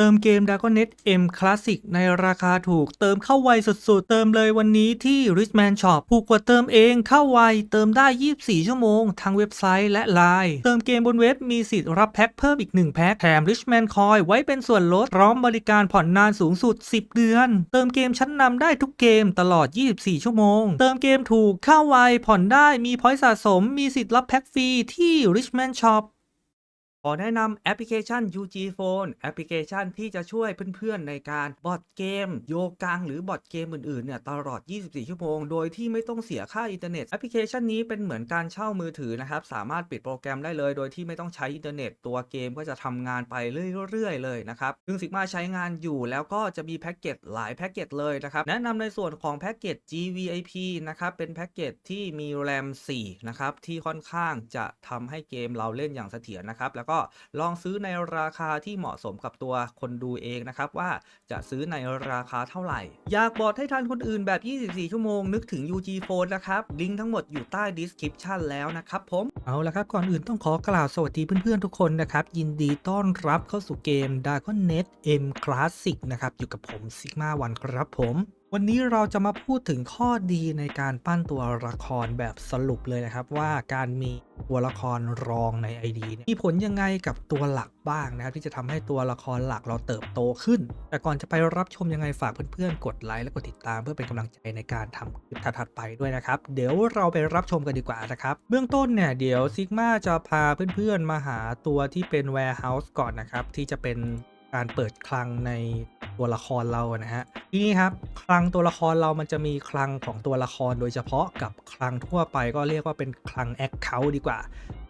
เติมเกม Dragon.net M Classic ในราคาถูก เติมเข้าไวสุดๆ เติมเลยวันนี้ที่ Richman Shop ผูกกว่าเติมเองเข้าไว เติมได้ 24 ชั่วโมง ทั้งเว็บไซต์และไลน์เติมเกมบนเว็บมีสิทธิ์รับแพ็คเพิ่มอีก 1 แพ็คแถม Richman Coin ไว้เป็นส่วนลดพร้อมบริการผ่อนนานสูงสุด 10 เดือน เติมเกมชั้นนำได้ทุกเกมตลอด 24 ชั่วโมง เติมเกมถูกเข้าไวผ่อนได้มีพอยต์สะสม มีสิทธิ์รับแพ็คฟรีที่ Richman Shop ขอแนะนำแอปพลิเคชัน UG Phone แอปพลิเคชันที่จะช่วยเพื่อนๆในการบอดเกม โยกังหรือบอดเกมอื่นๆเนี่ยตลอด 24 ชั่วโมง โดยที่ไม่ต้องเสียค่าอินเทอร์เน็ต แอปพลิเคชันนี้เป็นเหมือนการเช่ามือถือนะครับ สามารถปิดโปรแกรมได้เลย โดยที่ไม่ต้องใช้อินเทอร์เน็ต ตัวเกมก็จะทำงานไปเรื่อยๆ เลยนะครับ ซึ่ง Sigma ใช้งานอยู่แล้วก็จะมีแพ็กเกจหลายแพ็กเกจเลยนะครับ แนะนำในส่วนของแพ็กเกจ GVIP นะครับ เป็นแพ็กเกจที่มี RAM 4 นะครับ ที่ค่อนข้างจะทำให้เกมเราเล่นอย่างเสถียรนะครับแล้วก็ลองซื้อในราคาที่เหมาะสมกับตัวคนดูเองนะครับว่าจะซื้อในราคาเท่าไหร่ อยากบอดให้ทันคนอื่นแบบ 24 ชั่วโมงนึกถึง UG Phone นะครับ ลิงก์ทั้งหมดอยู่ใต้ description แล้วนะครับผม เอาละครับ ก่อนอื่นต้องขอกล่าวสวัสดีเพื่อนๆทุกคนนะครับ ยินดีต้อนรับเข้าสู่เกม Dragon.net M Classic นะครับ อยู่กับผม Sigma วันครับผม วันนี้เราจะมาพูดถึงข้อดีในการปั้นตัวละครแบบสรุปเลยนะครับ ว่าการมีตัวละครรองใน ID เนี่ยมีผลยังไงกับตัวหลักบ้างนะครับ ที่จะทำให้ตัวละครหลักเราเติบโตขึ้น แต่ก่อนจะไปรับชมยังไงฝากเพื่อนๆ กดไลค์และกดติดตามเพื่อเป็นกำลังใจในการทำคลิปถัดๆไปด้วยนะครับ เดี๋ยวเราไปรับชมกันดีกว่านะครับ เบื้องต้นเนี่ยเดี๋ยวซิกมาจะพาเพื่อนๆมาหาตัวที่เป็น warehouse ก่อนนะครับที่จะเป็นการเปิดคลังใน ตัวละครเรานะฮะทีนี้ครับคลังตัวละครเรามันจะมีคลังของตัวละครโดยเฉพาะกับคลังทั่วไปก็เรียกว่าเป็นคลังแอคเคาท์ดีกว่า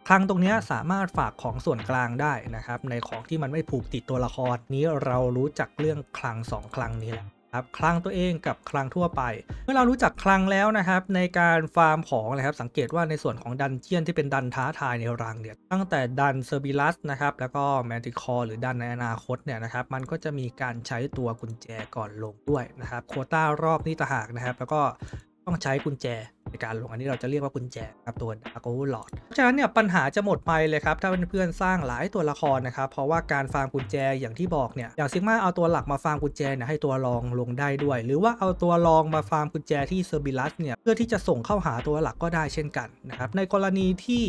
คลังตรงนี้สามารถฝากของส่วนกลางได้นะครับ ในของที่มันไม่ผูกติดตัวละครนี้เรารู้จักเรื่องคลังสองคลังนี้แหละ ครับคลังตัวเองกับคลังทั่วไป เมื่อเรารู้จักคลังแล้วนะครับ ในการฟาร์มของนะครับสังเกตว่าในส่วนของดันเจียนที่เป็นดันท้าทายในรังเนี่ยตั้งแต่ดันเซอร์บิลัสนะครับแล้วก็แมนติคอหรือดันในอนาคตเนี่ยนะครับมันก็จะมีการใช้ตัวกุญแจก่อนลงด้วยนะครับโคต้ารอบนี้ต่างหากนะครับ แล้วก็ต้องใช้กุญแจ ในการลงอันนี้เราจะเรียกว่ากุญแจครับตัวดาร์กโอเวอร์ลอดเพราะฉะนั้นเนี่ยปัญหาจะหมดไปเลยครับ ถ้าเพื่อนๆสร้างหลายตัวละครนะครับ เพราะว่าการฟาร์มกุญแจอย่างที่บอกเนี่ยอย่างซิกมาเอาตัวหลักมาฟาร์มกุญแจเนี่ยให้ตัวรองลงได้ด้วย หรือว่าเอาตัวรองมาฟาร์มกุญแจที่เซอร์บิลัสเนี่ยเพื่อที่จะส่งเข้าหาตัวหลักก็ได้เช่นกันนะครับในกรณีที่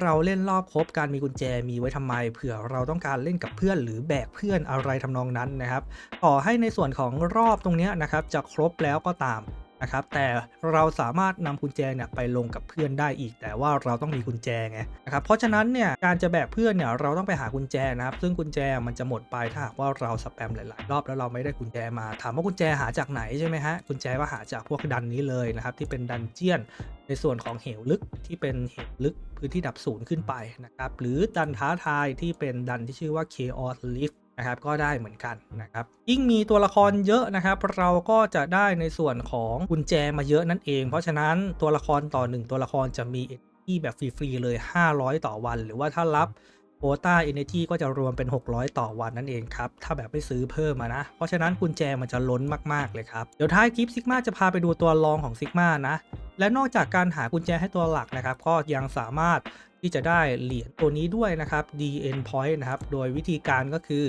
เราเล่นรอบครบการมีกุญแจมีไว้ทำไมเผื่อเราต้องการเล่นกับเพื่อนหรือแบกเพื่อนอะไรทำนองนั้นนะครับ ต่อให้ในส่วนของรอบตรงนี้นะครับจะครบแล้วก็ตาม นะครับแต่เราสามารถนำกุญแจเนี่ยไปลงกับเพื่อนได้อีก แต่ว่าเราต้องมีกุญแจไงนะครับเพราะฉะนั้นเนี่ยการจะแบกเพื่อนเนี่ยเราต้องไปหากุญแจนะครับซึ่งกุญแจมันจะหมดไปถ้าหากว่าเราสแปมหลายๆ รอบแล้วเราไม่ได้กุญแจมาถามว่ากุญแจหาจากไหนใช่ไหมฮะกุญแจก็หาจากพวกดันนี้เลยนะครับที่เป็นดันเจียน ในส่วนของเหวลึกที่เป็นเหวลึกพื้นที่ดับศูนย์ขึ้นไปนะครับหรือดันท้าทายที่เป็นดันที่ชื่อว่า Chaos Lift นะครับก็ได้เหมือนกันนะครับยิ่งมีตัวละครเยอะนะครับ เราก็จะได้ในส่วนของกุญแจมาเยอะนั่นเอง เพราะฉะนั้นตัวละครต่อ 1 ตัวละครจะมีเอที่แบบฟรีๆเลย 500 ต่อวัน หรือว่าถ้ารับโ u ต้าเอเนจีก็จะรวมเป็น 600 ต่อวันนั่นเองครับ ถ้าแบบไม่ซื้อเพิ่มมานะ เพราะฉะนั้นกุญแจมันจะล้นมากๆเลยครับ เดี๋ยวท้ายคลิปซิกมาจะพาไปดูตัวรองของซิกมานะ และนอกจากการหากุญแจให้ตัวหลักนะครับ ก็ยังสามารถ ที่จะได้เหรียญตัวนี้ด้วยนะครับ DN Point นะครับ โดยวิธีการก็คือ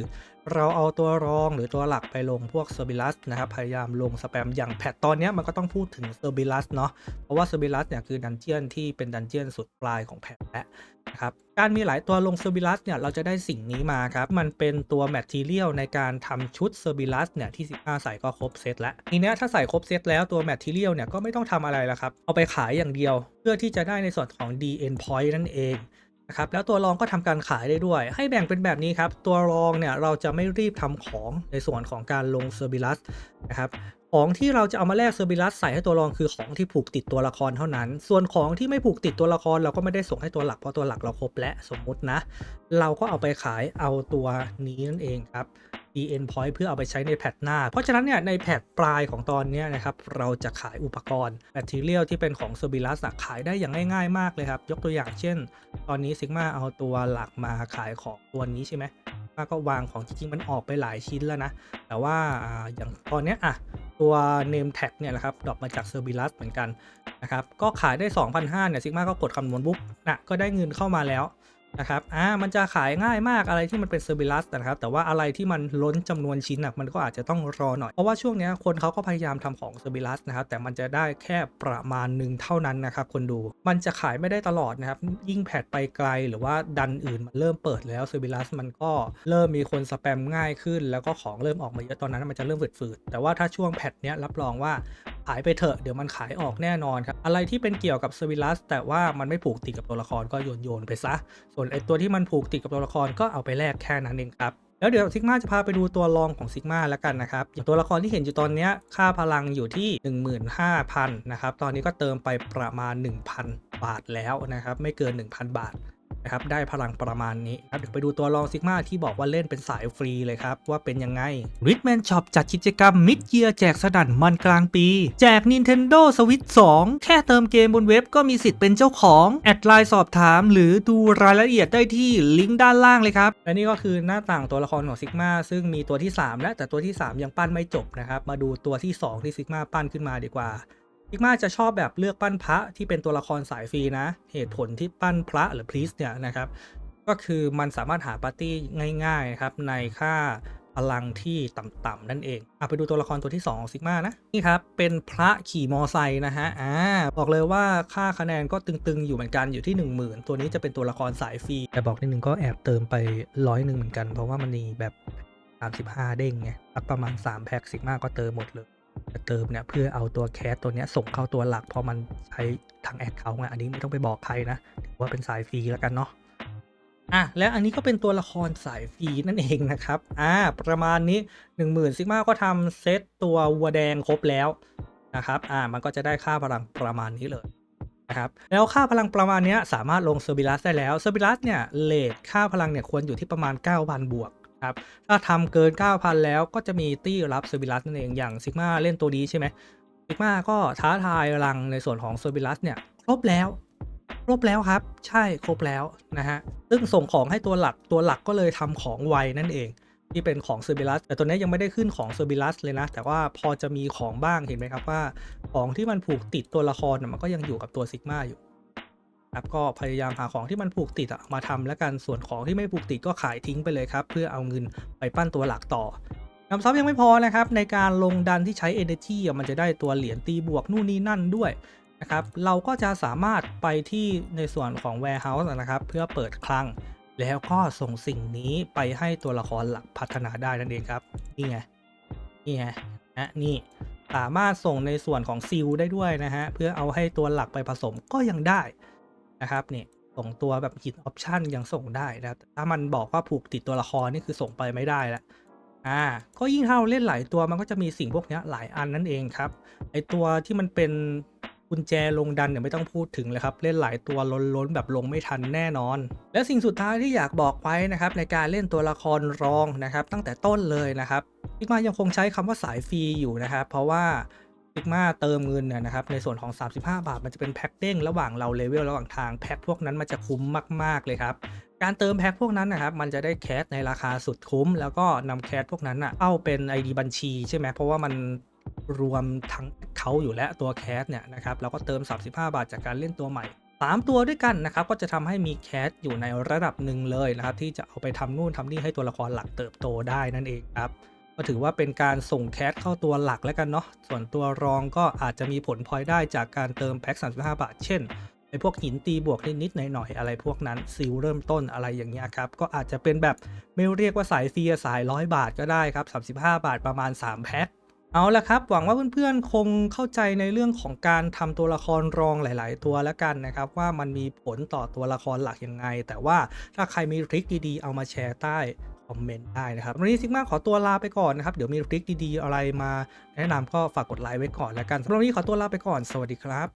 เราเอาตัวรองหรือตัวหลักไปลงพวกเซอร์บิลัสนะครับพยายามลงสแปมอย่างแพทตอนนี้มันก็ต้องพูดถึงเซอร์บิลัสเนาะเพราะว่าเซอร์บิลัสเนี่ยคือดันเจียนที่เป็นดันเจียนสุดปลายของแพทและนะครับการมีหลายตัวลงเซอร์บิลัสเนี่ยเราจะได้สิ่งนี้มาครับ มันเป็นตัวแมทเทียลในการทำชุดเซอร์บิลัสเนี่ยที่ 15 ใส่ก็ครบเซตแล้วทีนี้ถ้าใส่ครบเซตแล้วตัวแมทเทียลเนี่ยก็ไม่ต้องทำอะไรแล้วครับ เอาไปขายอย่างเดียว เพื่อที่จะได้ในส่วนของ DN Point นั่นเอง นะครับแล้วตัวรองก็ทำการขายได้ด้วย ให้แบ่งเป็นแบบนี้ครับ ตัวรองเนี่ยเราจะไม่รีบทำของในส่วนของการลงเซอร์บิลัสนะครับของที่เราจะเอามาแลกเซอร์บิลัสใส่ให้ตัวรองคือของที่ผูกติดตัวละครเท่านั้น ส่วนของที่ไม่ผูกติดตัวละครเราก็ไม่ได้ส่งให้ตัวหลักเพราะตัวหลักเราครบและสมมุตินะ เราก็เอาไปขายเอาตัวนี้นั่นเองครับ DN Point เพื่อเอาไปใช้ในแพทหน้า เพราะฉะนั้นเนี่ยในแพทปลายของตอนนี้นะครับเราจะขายอุปกรณ์แมทเทียลที่เป็นของเซอร์บิลัสขายได้อย่างง่ายๆมากเลยครับ ยกตัวอย่างเช่น ตอนนี้ซิกมาเอาตัวหลักมาขายของตัวนี้ใช่ไหมมาก็วางของจริงๆมันออกไปหลายชิ้นแล้วนะ แต่ว่าอย่างตอนนี้อะตัว name tag เนี่ยนะครับดรอปมาจากเซอร์บิลัสเหมือนกันนะครับ ก็ขายได้ 2,500เนี่ยซิกมาก็กดคำนวณปุ๊บนะก็ได้เงินเข้ามาแล้ว นะครับอ่ามันจะขายง่ายมากอะไรที่มันเป็นเซอร์บิลัสนะครับ แต่ว่าอะไรที่มันล้นจำนวนชิ้นอะมันก็อาจจะต้องรอหน่อย เพราะว่าช่วงเนี้ยคนเขาก็พยายามทำของเซอร์บิลัสนะครับ แต่มันจะได้แค่ประมาณหนึ่งเท่านั้นนะครับ คนดู มันจะขายไม่ได้ตลอดนะครับ ยิ่งแพทไปไกลหรือว่าดันอื่นมันเริ่มเปิดแล้วเซอร์บิลัสมันก็เริ่มมีคนสแปมง่ายขึ้น แล้วก็ของเริ่มออกมาเยอะตอนนั้นมันจะเริ่มฝืดๆแต่ว่าถ้าช่วงแพทเนี้ยรับรองว่า ขายไปเถอะเดี๋ยวมันขายออกแน่นอนครับ อะไรที่เป็นเกี่ยวกับเซอร์วิลัสแต่ว่ามันไม่ผูกติดกับตัวละครก็โยนโยนไปซะ ส่วนไอตัวที่มันผูกติดกับตัวละครก็เอาไปแลกแค่นั้นเองครับแล้วเดี๋ยวซิกมาจะพาไปดูตัวรองของซิกมาแล้วกันนะครับอย่างตัวละครที่เห็นอยู่ตอนนี้ค่าพลังอยู่ที่ 15,000 นะครับ ตอนนี้ก็เติมไปประมาณ 1,000 บาทแล้วนะครับ ไม่เกิน 1,000 บาท นะครับได้พลังประมาณนี้ครับเดี๋ยวไปดูตัวรองซิกมาที่บอกว่าเล่นเป็นสายฟรีเลยครับ ว่าเป็นยังไง Ritman Shop จัดกิจกรรม Mid Year แจกสนั่นมันกลางปี แจก Nintendo Switch 2 แค่เติมเกมบนเว็บก็มีสิทธิ์เป็นเจ้าของ แอดไลน์สอบถาม หรือดูรายละเอียดได้ที่ลิงก์ด้านล่างเลยครับและนี่ก็คือหน้าต่างตัวละครของซิกมาซึ่งมีตัวที่ 3 และแต่ตัวที่ 3 ยังปั้นไม่จบนะครับมาดูตัวที่ 2 ที่ซิกมาปั้นขึ้นมาดีกว่า พิกมาจะชอบแบบเลือกปั้นพระที่เป็นตัวละครสายฟรีนะ เหตุผลที่ปั้นพระหรือพรีสเนี่ยนะครับ ก็คือมันสามารถหาปาร์ตี้ง่ายๆครับในค่าพลังที่ต่ำๆนั่นเองอะไปดูตัวละครตัวที่ 2 ของซิกมานะ นี่ครับ เป็นพระขี่มอไซค์นะฮะ อ่า บอกเลยว่าค่าคะแนนก็ตึงๆ อยู่เหมือนกันอยู่ที่ 10,000 ตัวนี้จะเป็นตัวละครสายฟรี แต่บอกนิดนึงก็แอบเติมไปร้อยหนึ่งเหมือนกัน เพราะว่ามันมีแบบ 35 เด้งไง ประมาณ 3 แพ็คซิกมาก็เติมหมดเลย เติมเนี่ยเพื่อเอาตัวแคสตัวเนี้ยส่งเข้าตัวหลักเพราะมันใช้ทางแอดเขาไงอันนี้ไม่ต้องไปบอกใครนะถือว่าเป็นสายฟรีแล้วกันเนาะอะแล้วอันนี้ก็เป็นตัวละครสายฟรีนั่นเองนะครับอ่าประมาณนี้ 10,000ซิกมาก็ทำเซตตัววัวแดงครบแล้วนะครับอ่ามันก็จะได้ค่าพลังประมาณนี้เลยนะครับแล้วค่าพลังประมาณนี้สามารถลงเซอร์บิลัสได้แล้วเซอร์บิลัสเนี่ยเลทค่าพลังเนี่ยควรอยู่ที่ประมาณ 9,000 บวก ครับถ้าทำเกิน 9,000 แล้วก็จะมีตี้รับเซอร์บิลัสนั่นเองอย่างซิกมาเล่นตัวนี้ใช่ไหมซิกมาก็ท้าทายรังในส่วนของเซอร์บิลัสเนี่ยครบแล้ว ครบแล้วครับ ใช่ครบแล้วนะฮะซึ่งส่งของให้ตัวหลักตัวหลักก็เลยทำของไวนั่นเองที่เป็นของเซอร์บิลัสแต่ตัวนี้ยังไม่ได้ขึ้นของเซอร์บิลัสเลยนะ แต่ว่าพอจะมีของบ้างเห็นไหมครับว่า ของที่มันผูกติดตัวละครมันก็ยังอยู่กับตัวซิกมาอยู่ ครับก็พยายามหาของที่มันผูกติดมาทำแล้วกันส่วนของที่ไม่ผูกติดก็ขายทิ้งไปเลยครับ เพื่อเอาเงินไปปั้นตัวหลักต่อน้ำซับยังไม่พอนะครับ ในการลงดันที่ใช้ Energy มันจะได้ตัวเหรียญตีบวกนู่นนี่นั่นด้วยนะครับเราก็จะสามารถไปที่ในส่วนของ Warehouse นะครับเพื่อเปิดคลัง แล้วก็ส่งสิ่งนี้ไปให้ตัวละครหลักพัฒนาได้นั่นเองครับ นี่ไง นี่ไงนะนี่สามารถส่งในส่วนของซิลได้ด้วยนะฮะเพื่อเอาให้ตัวหลักไปผสมก็ยังได้ นะครับเนี่ยส่งตัวแบบหินออปชันยังส่งได้นะครับถ้ามันบอกว่าผูกติดตัวละครนี่คือส่งไปไม่ได้ละอ่าก็ยิ่งถ้าเราเล่นหลายตัวมันก็จะมีสิ่งพวกนี้หลายอันนั่นเองครับไอตัวที่มันเป็นกุญแจลงดันเนี่ยไม่ต้องพูดถึงเลยครับ เล่นหลายตัวล้นๆแบบลงไม่ทันแน่นอน และสิ่งสุดท้ายที่อยากบอกไว้นะครับในการเล่นตัวละครรองนะครับ ตั้งแต่ต้นเลยนะครับพิกมายังคงใช้คำว่าสายฟรีอยู่นะครับ เพราะว่า ซิกมาเติมเงินเนี่ยนะครับในส่วนของ 35 บาท มันจะเป็นแพ็คเด้งระหว่างเราเลเวลระหว่างทางแพ็คพวกนั้นมันจะคุ้มมาก ๆ เลยครับ การเติมแพ็คพวกนั้นนะครับมันจะได้แคสในราคาสุดคุ้ม แล้วก็นำแคสพวกนั้นอะเข้าเป็น ID บัญชีใช่ไหมเพราะว่ามันรวมทั้งเขาอยู่แล้วตัวแคสเนี่ยนะครับแล้วก็เติม 35 บาทจากการเล่นตัวใหม่ 3 ตัวด้วยกันนะครับก็จะทำให้มีแคสอยู่ในระดับหนึ่งเลยนะครับที่จะเอาไปทำนู่นทำนี่ให้ตัวละครหลักเติบโตได้นั่นเองครับ ก็ถือว่าเป็นการส่งแคสเข้าตัวหลักแล้วกันเนาะส่วนตัวรองก็อาจจะมีผลพลอยได้จากการเติมแพ็ค35 บาท เช่นไอพวกหินตีบวกนิดๆหน่อยๆอะไรพวกนั้นซิลเริ่มต้นอะไรอย่างเงี้ยครับ ก็อาจจะเป็นแบบไม่เรียกว่าสายฟรีอะสายร้อยบาทก็ได้ครับ 35 บาทประมาณ 3 แพ็คเอาละครับ หวังว่าเพื่อนๆ คงเข้าใจในเรื่องของการทำตัวละครรองหลาย ๆ ตัวแล้วกันนะครับ ว่ามันมีผลต่อตัวละครหลักยังไง แต่ว่าถ้าใครมีทริคดีๆ เอามาแชร์ใต้ คอมเมนต์ได้นะครับวันนี้ซิกมาขอตัวลาไปก่อนนะครับ เดี๋ยวมีทริคดีๆอะไรมาแนะนำก็ฝากกดไลค์ไว้ก่อนแล้วกันสำหรับวันนี้ขอตัวลาไปก่อนสวัสดีครับ